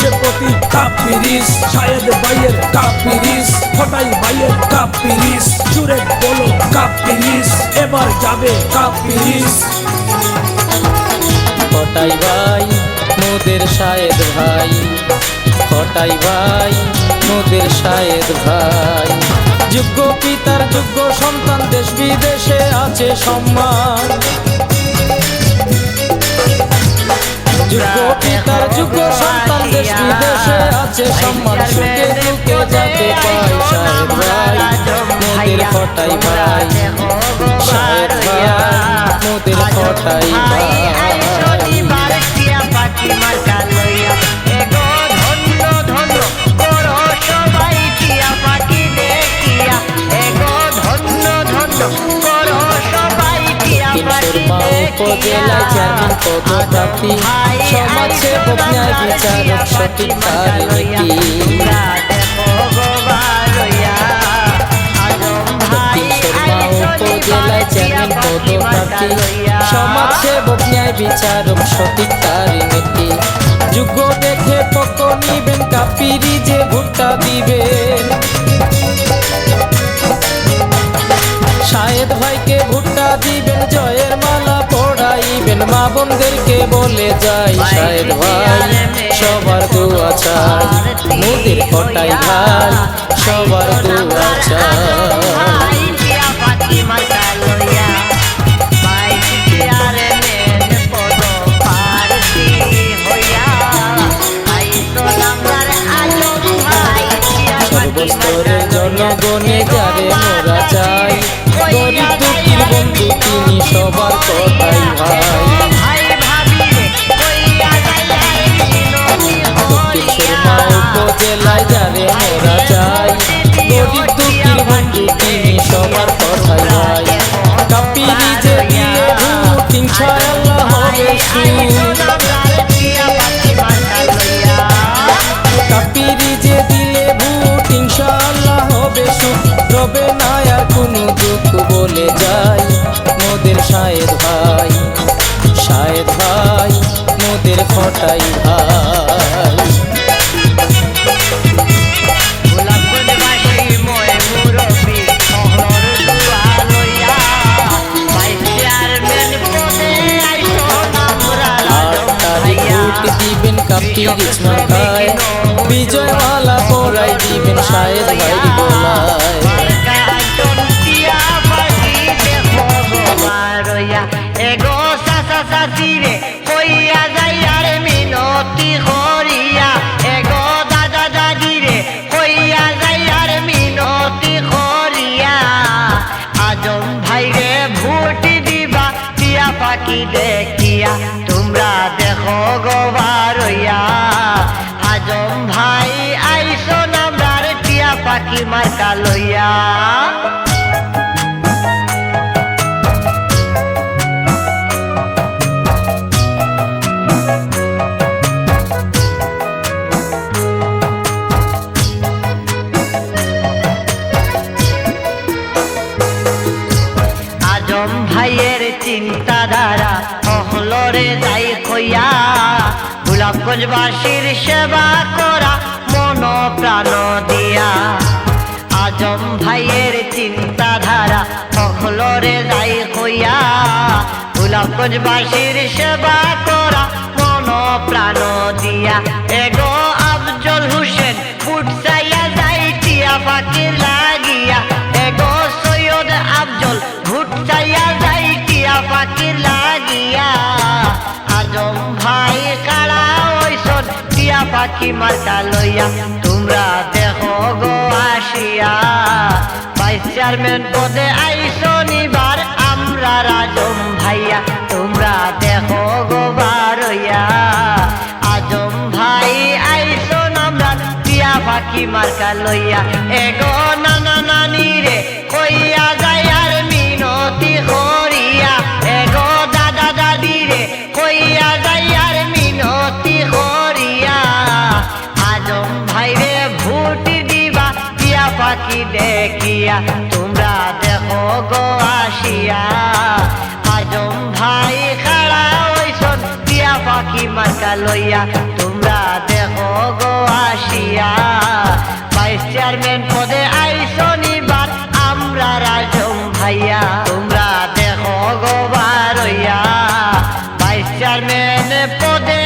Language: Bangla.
প্রতি কাপিরিস শায়েদ ভাইয়ের কাপিরিস ফটাই ভাইয়ের কাপিরিস জুড়ে বলো কাপিরিস এবার যাবে কাপিরিস কটাই ভাই মোদের শায়েদ ভাই। কটাই ভাই মোদের শায়েদ ভাই। যোগ্য পিতার যোগ্য সন্তান দেশ বিদেশে আছে সম্মান। যোগ্য পিতার যোগ্য সন্তান আছে সম্মান, সুখে দুঃখে যাতে পাই। শায়েদ ভাই, মোদের ফটাই ভাই। শায়েদ ভাই, মোদের ফটাই ভাই। উপজেলায় চেয়ারম্যান পদপ্রার্থী সমাজ সেবক ন্যায় বিচারক সঠিক তার নীতি উপজেলায় চেয়ারম্যান পদপ্রার্থী সমাজ সেবক ন্যায় বিচারক সঠিক তার নীতি যোগ্য দেখে পক্ষ নিবেন কাপিরি যে ভুট্টা দিবেন। বোনদেরকে বলে যাই শাহেদ ভাই সবার দোয়া চাই মোদের কটাই ভাই সবার দোয়া চাই জনগণে যারে মোরা চাই গরিব দুঃখীর বন্ধু তিনি সবার কটাই সুরমা উপজেলায় যে দিলে ভূত ইনশাআল্লাহ হবে দিলে ভূত ইনশাআল্লাহ হবে সুখ রবে না আর কোনো দুঃখ বলে যাই ভাই। শায়েদ ভাই, মোদের খটাই ভাই। ভোট দিবেন কাপিরিচ মাথায়। বিজয় মালা পরাই দিবেন শায়েদ ভাই আর মিনতি করিয়া এগো দাদা দাদিরে কইয়া যাই আর মিনতি করিয়া আজম ভাইরে ভোট দিবা, টিয়া পাখি তোমরা দেখো গো বারইয়া। আজম ভাই আইসো নামদার টিয়া পাখি মার্কা লইয়া। চিন্তাধারা অহলরে যাই কইয়া গোলাপগঞ্জবাসীর সেবা করা মন প্রাণ দিয়া। আজম ভাইয়ের চিন্তাধারা অহলরে যাই কইয়া গোলাপগঞ্জবাসীর সেবা করা মন প্রাণ দিয়া। এগো আফজল হোসেন পাখি মার্কা লইয়া তোমরা দেখো গো আসিয়া। ভাইস চেয়ারম্যান পদে আইসো নিবার, আমরা রাজম ভাইয়া, তোমরা দেখো গো বারইয়া। আজম ভাই আইসো নামরা টিয়া পাখি মার্কা লইয়া। এগো নানা নানি রে কইয়া যায় আর মিনতি করিয়া দেখিয়া তোমরা দেখো গো আসিয়া। আজম ভাই খাড়া হইছন দিয়া পাখি মার্কা লইয়া তোমরা দেখো গো আসিয়া। ভাইস চেয়ারম্যান পদে আইসন এবার আমরা রাজম ভাইয়া, তোমরা দেখো গো বারইয়া। ভাইস চেয়ারম্যান পদে